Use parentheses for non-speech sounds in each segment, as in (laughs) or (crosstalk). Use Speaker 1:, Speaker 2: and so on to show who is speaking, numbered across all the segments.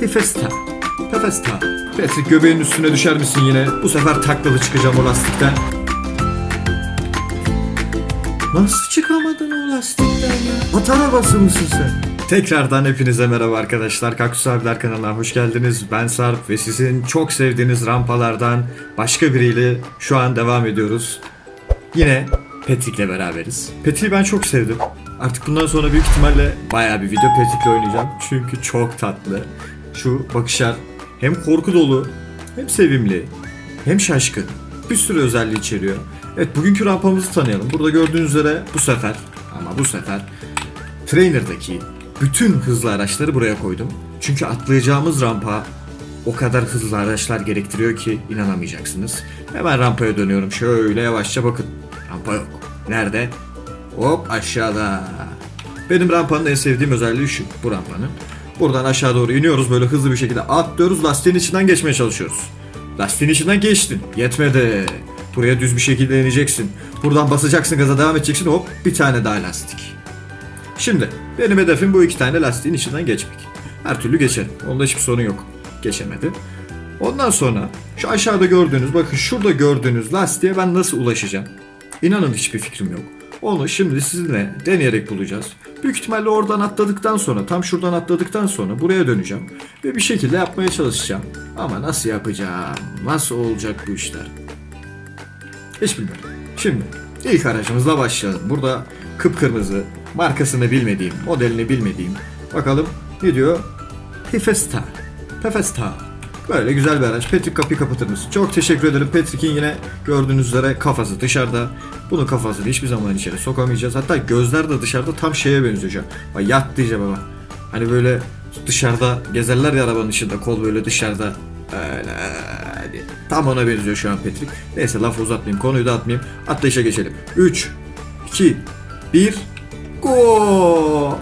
Speaker 1: Pefesta. Pefesta. Patrick göbeğin üstüne düşer misin yine? Bu sefer taklalı çıkacağım o lastikten. Nasıl çıkamadın o lastikten ya? At arabası mısın sen? Tekrardan hepinize merhaba arkadaşlar. Kaktüs Abiler kanalına hoş geldiniz. Ben Sarp ve sizin çok sevdiğiniz rampalardan başka biriyle şu an devam ediyoruz. Yine Patrick'le beraberiz. Patrick'i ben çok sevdim. Artık bundan sonra büyük ihtimalle bayağı bir video Patrick'le oynayacağım. Çünkü çok tatlı. Şu bakışlar hem korku dolu hem sevimli hem şaşkın. Bir sürü özelliği içeriyor. Evet bugünkü rampamızı tanıyalım. Burada gördüğünüz üzere bu sefer ama bu sefer Trainer'daki bütün hızlı araçları buraya koydum. Çünkü atlayacağımız rampa o kadar hızlı araçlar gerektiriyor ki inanamayacaksınız. Hemen rampaya dönüyorum. Şöyle yavaşça bakın. Rampa yok. Nerede? Hop aşağıda. Benim rampanın en sevdiğim özelliği şu. Bu rampanın. Buradan aşağı doğru iniyoruz böyle hızlı bir şekilde atlıyoruz. Lastiğin içinden geçmeye çalışıyoruz. Lastiğin içinden geçtin. Yetmedi. Buraya düz bir şekilde ineceksin. Buradan basacaksın gaza devam edeceksin. Hop bir tane daha lastik. Şimdi benim hedefim bu iki tane lastiğin içinden geçmek. Her türlü geçerim. Onda hiçbir sorun yok. Geçemedi. Ondan sonra şu aşağıda gördüğünüz bakın şurada gördüğünüz lastiğe ben nasıl ulaşacağım? İnanın hiçbir fikrim yok. Onu şimdi sizinle deneyerek bulacağız. Büyük ihtimalle oradan atladıktan sonra tam şuradan atladıktan sonra buraya döneceğim. Ve bir şekilde yapmaya çalışacağım. Ama nasıl yapacağım? Nasıl olacak bu işler? Hiç bilmiyorum. Şimdi ilk aracımızla başlayalım. Burada kıpkırmızı, markasını bilmediğim, modelini bilmediğim. Bakalım ne diyor? Pefesta. Pefesta. Böyle güzel bir araç. Patrick kapıyı kapatır mısın? Çok teşekkür ederim. Patrick'in yine gördüğünüz üzere kafası dışarıda. Bunun kafasını hiçbir zaman içeri sokamayacağız. Hatta gözler de dışarıda tam şeye benziyor. Bak yat diyeceğim ama. Hani böyle dışarıda gezerler ya arabanın içinde kol böyle dışarıda. Öyle. Tam ona benziyor şu an Patrick. Neyse lafı uzatmayayım konuyu da atmayayım. Atlayışa geçelim. 3 2 1 Go!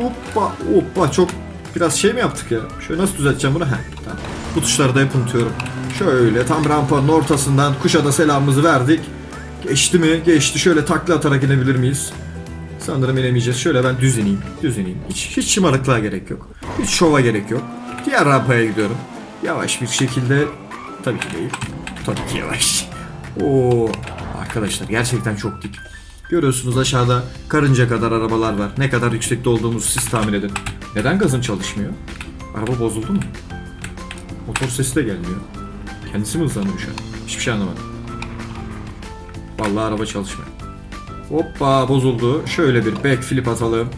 Speaker 1: Hoppa hoppa çok biraz şey mi yaptık ya? Şöyle nasıl düzelteceğim bunu? Heh, tamam. Bu tuşları da hep unutuyorum. Şöyle tam rampanın ortasından kuşa da selamımızı verdik. Geçti mi? Geçti. Şöyle takla atarak inebilir miyiz? Sanırım inemeyeceğiz. Şöyle ben düz ineyim. Düz ineyim. Hiç, hiç şımarıklığa gerek yok. Hiç şova gerek yok. Diğer rampaya gidiyorum. Yavaş bir şekilde tabii ki değil. Tabii ki yavaş. Oo arkadaşlar gerçekten çok dik. Görüyorsunuz aşağıda karınca kadar arabalar var. Ne kadar yüksekte olduğumuzu siz tahmin edin. Neden gazım çalışmıyor? Araba bozuldu mu? Motor sesi de gelmiyor. Kendisi mi hızlanıyor şu an? Hiçbir şey anlamadım. Vallahi araba çalışmıyor. Hoppa bozuldu. Şöyle bir backflip atalım.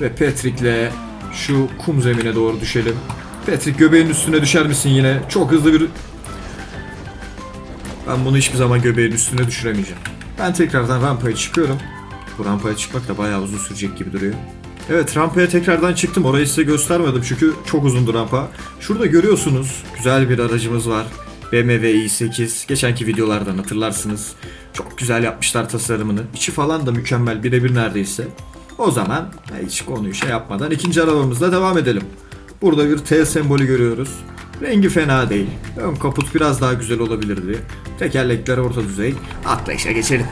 Speaker 1: Ve Patrick'le şu kum zemine doğru düşelim. Patrick göbeğin üstüne düşer misin yine? Çok hızlı bir... Ben bunu hiçbir zaman göbeğin üstüne düşüremeyeceğim. Ben tekrardan rampaya çıkıyorum. Bu rampaya çıkmak da bayağı uzun sürecek gibi duruyor. Evet rampaya tekrardan çıktım. Orayı size göstermedim çünkü çok uzundu rampa. Şurada görüyorsunuz güzel bir aracımız var. BMW i8. Geçenki videolardan hatırlarsınız. Çok güzel yapmışlar tasarımını. İçi falan da mükemmel birebir neredeyse. O zaman hiç konuyu şey yapmadan ikinci arabamızla devam edelim. Burada bir T sembolü görüyoruz. Rengi fena değil. Ön kaput biraz daha güzel olabilirdi. Tekerlekler orta düzey. Atlayışa geçelim.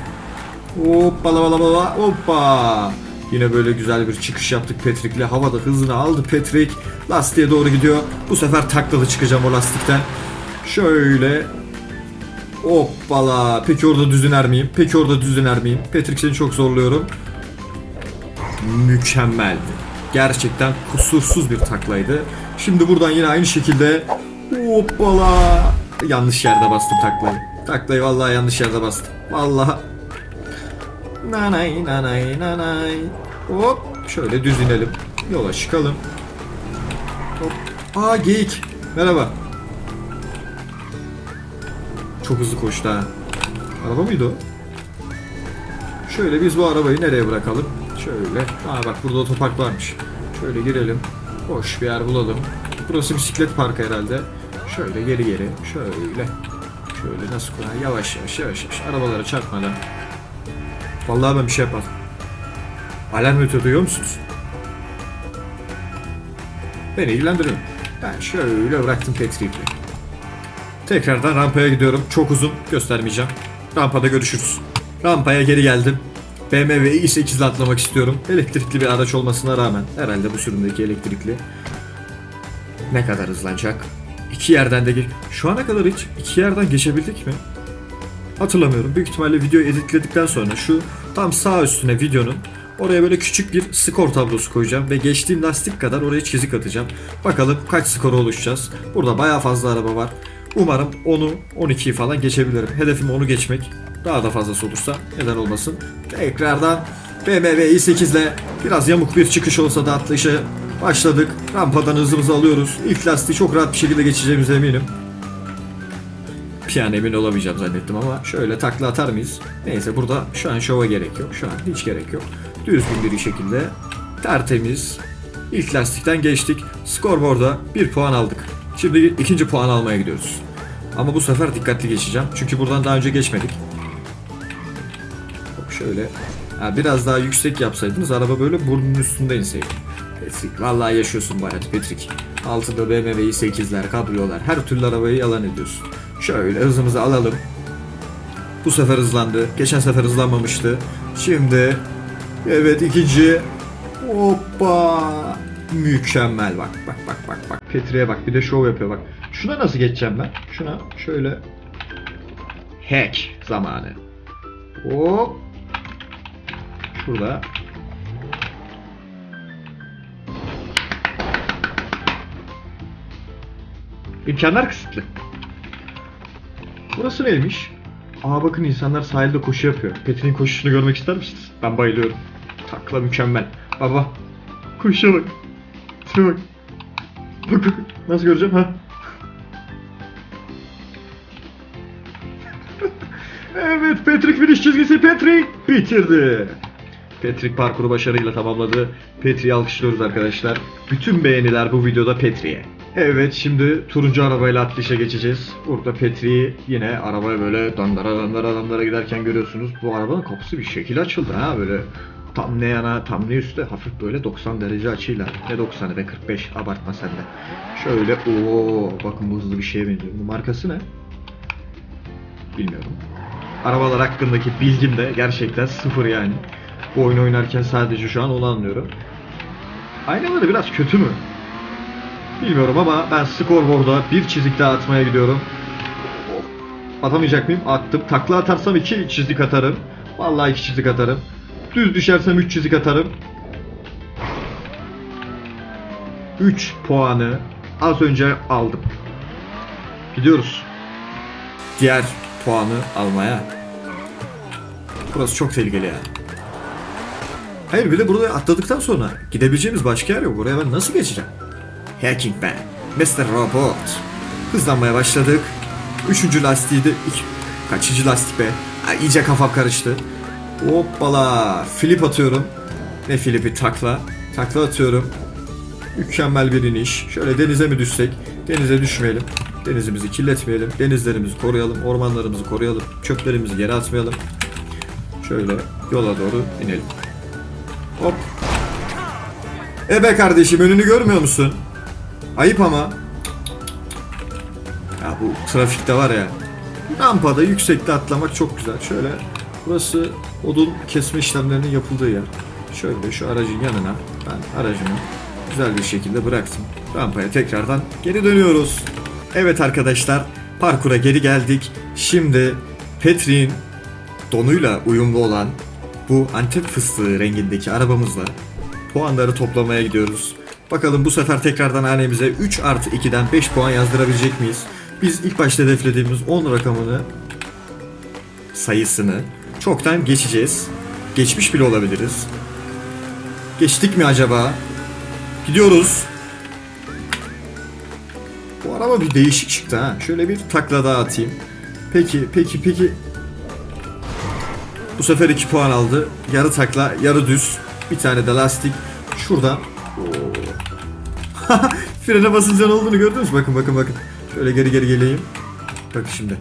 Speaker 1: Hoppala bala bala hoppa. Yine böyle güzel bir çıkış yaptık Patrick'le. Havada hızını aldı Patrick. Lastiğe doğru gidiyor. Bu sefer taklalı çıkacağım o lastikten. Şöyle. Hoppala. Peki orada düz iner miyim? Peki orada düz iner miyim? Patrick seni çok zorluyorum. Mükemmeldi. Gerçekten kusursuz bir taklaydı. Şimdi buradan yine aynı şekilde hoppala. Yanlış yerde bastım taklayı. Taklayı vallahi yanlış yerde bastım. Vallahi Nanay nanay nanay. Hop şöyle düz inelim. Yola çıkalım. Hop. Aa geyik. Merhaba. Çok hızlı koştu ha. Araba mıydı o? Şöyle biz bu arabayı nereye bırakalım? Şöyle. Aa bak burada otopark varmış. Şöyle girelim. Boş bir yer bulalım. Burası bisiklet parkı herhalde. Şöyle geri geri. Şöyle. Şöyle nasıl kolay. Yavaş yavaş yavaş yavaş. Arabalara çarpmadan. Vallahi ben bir şey yapmadım. Alarm ötüyor duyuyor musunuz? Beni ilgilendiriyor. Ben şöyle bıraktım Patrick'i. Tekrardan rampaya gidiyorum. Çok uzun göstermeyeceğim. Rampada görüşürüz. Rampaya geri geldim. BMW i8 ile atlamak istiyorum. Elektrikli bir araç olmasına rağmen. Herhalde bu sürümdeki elektrikli. ne kadar hızlanacak? İki yerden de geç... Şu ana kadar hiç iki yerden geçebildik mi? Hatırlamıyorum. Büyük ihtimalle videoyu editledikten sonra şu tam sağ üstüne videonun oraya böyle küçük bir skor tablosu koyacağım ve geçtiğim lastik kadar oraya çizik atacağım. Bakalım kaç skora oluşacağız. Burada bayağı fazla araba var. Umarım 10'u 12'yi falan geçebilirim. Hedefim onu geçmek. Daha da fazlası olursa neden olmasın. Tekrardan BMW i8 ile biraz yamuk bir çıkış olsa da atlayışa başladık. Rampadan hızımızı alıyoruz. İlk lastiği çok rahat bir şekilde geçeceğimize eminim. An emin olamayacağım zannettim ama şöyle takla atar mıyız? Neyse burada şu an şova gerek yok. Şu an hiç gerek yok. Düzgün bir şekilde tertemiz. İlk lastikten geçtik. Scoreboard'a bir puan aldık. Şimdi ikinci puan almaya gidiyoruz. Ama bu sefer dikkatli geçeceğim. Çünkü buradan daha önce geçmedik. Şöyle. Ha, biraz daha yüksek yapsaydınız araba böyle burnunun üstünde inseydi. Patrick vallahi yaşıyorsun bu hayatı Patrick. Altında BMW i8'ler, kabriyolar her türlü arabayı yalan ediyorsun. Şöyle hızımızı alalım. Bu sefer hızlandı. Geçen sefer hızlanmamıştı. Şimdi evet ikinci. Hoppa. Mükemmel bak bak bak bak bak. Petri'ye bak bir de şov yapıyor bak. Şuna nasıl geçeceğim ben? Şuna şöyle hack zamanı. Hop. Şurada. İmkanlar kısıtlı. Burası neymiş? Aa bakın insanlar sahilde koşu yapıyor. Petin'in koşusunu görmek ister misiniz? Ben bayılıyorum. Takla mükemmel. Baba. Koşuya bak. Şuna bak. Bak bak. Nasıl göreceğim ha? (laughs) evet Patrick finish çizgisi Patrick bitirdi. Patrick parkuru başarıyla tamamladı. Patrick'i alkışlıyoruz arkadaşlar. Bütün beğeniler bu videoda Patrick'e. Evet şimdi turuncu arabayla atlayışa geçeceğiz. Burada Petri'yi yine arabaya böyle dandara dandara dandara giderken görüyorsunuz. Bu arabanın kapısı bir şekil açıldı ha böyle tam ne yana tam ne üstte hafif böyle 90 derece açıyla. Ne 90'ı be 45 abartma sen de. Şöyle ooo bakın bu hızlı bir şeye benziyor. Bu markası ne? Bilmiyorum. Arabalar hakkındaki bilgim de gerçekten sıfır yani. Bu oyunu oynarken sadece şu an onu anlıyorum. Aynaları biraz kötü mü? Bilmiyorum ama ben scoreboard'a bir çizik daha atmaya gidiyorum. Atamayacak mıyım? Attım. Takla atarsam iki çizik atarım. Vallahi iki çizik atarım. Düz düşersem üç çizik atarım. 3 puanı az önce aldım. Gidiyoruz. Diğer puanı almaya. Burası çok tehlikeli ya. Hayır bir de burada atladıktan sonra gidebileceğimiz başka yer yok. Buraya ben nasıl geçeceğim? Hacking Ben, Mr. Robot. Hızlanmaya başladık. Üçüncü lastiği de... Kaçıncı lastik be? Ha, iyice kafam karıştı. Hoppala. Flip atıyorum. Ne flipi? Takla. Takla atıyorum. Mükemmel bir iniş. Şöyle denize mi düşsek? Denize düşmeyelim. Denizimizi kirletmeyelim. Denizlerimizi koruyalım. Ormanlarımızı koruyalım. Çöplerimizi yere atmayalım. Şöyle yola doğru inelim. Hop. E be kardeşim önünü görmüyor musun? Ayıp ama. Ya bu trafikte var ya. Rampada yüksekte atlamak çok güzel. Şöyle burası odun kesme işlemlerinin yapıldığı yer. Şöyle şu aracın yanına ben aracımı güzel bir şekilde bıraktım. Rampaya tekrardan geri dönüyoruz. Evet arkadaşlar parkura geri geldik. Şimdi Petri'nin donuyla uyumlu olan bu Antep fıstığı rengindeki arabamızla puanları toplamaya gidiyoruz. Bakalım bu sefer tekrardan hanemize 3 artı 2'den 5 puan yazdırabilecek miyiz? Biz ilk başta hedeflediğimiz 10 rakamını sayısını çoktan geçeceğiz. Geçmiş bile olabiliriz. Geçtik mi acaba? Gidiyoruz. Bu araba bir değişik çıktı ha. Şöyle bir takla daha atayım. Peki, peki, peki. Bu sefer 2 puan aldı. Yarı takla, yarı düz. Bir tane de lastik. Şuradan. (laughs) Frene basınca ne olduğunu gördünüz mü? Bakın bakın bakın. Şöyle geri geri geleyim. Bakın şimdi.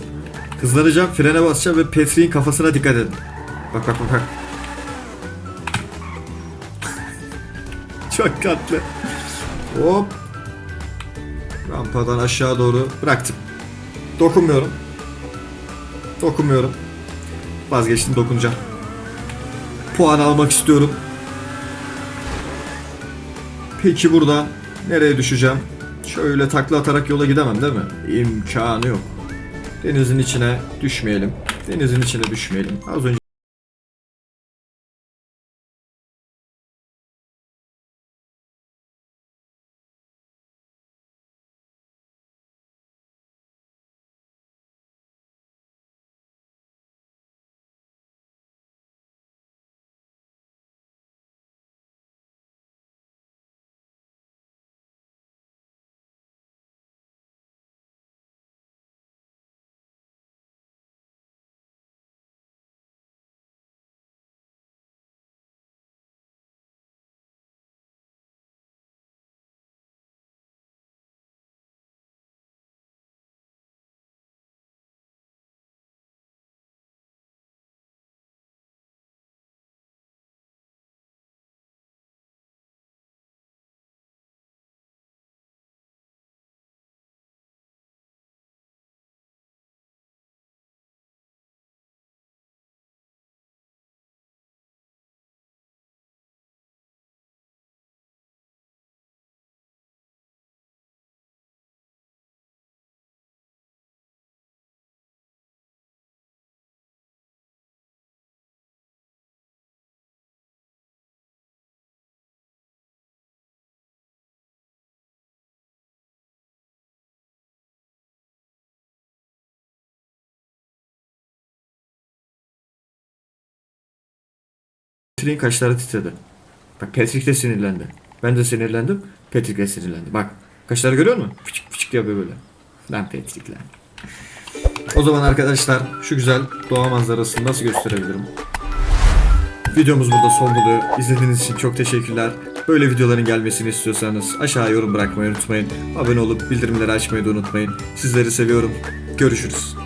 Speaker 1: Hızlanacağım, frene basacağım ve Petri'nin kafasına dikkat edin. Bak bak bak bak. (laughs) Çok tatlı. Hop. Rampadan aşağı doğru bıraktım. Dokunmuyorum. Dokunmuyorum. Vazgeçtim dokunacağım. Puan almak istiyorum. Peki buradan nereye düşeceğim? Şöyle takla atarak yola gidemem değil mi? İmkanı yok. Denizin içine düşmeyelim. Denizin içine düşmeyelim. Az önce Patrick'in kaşları titredi. Bak Patrick de sinirlendi. Ben de sinirlendim. Patrick de sinirlendi. Bak kaşları görüyor musun? Fıçık fıçık yapıyor böyle. Lan Patrick lan. O zaman arkadaşlar şu güzel doğa manzarasını nasıl gösterebilirim? Videomuz burada son buluyor. İzlediğiniz için çok teşekkürler. Böyle videoların gelmesini istiyorsanız aşağı yorum bırakmayı unutmayın. Abone olup bildirimleri açmayı da unutmayın. Sizleri seviyorum. Görüşürüz.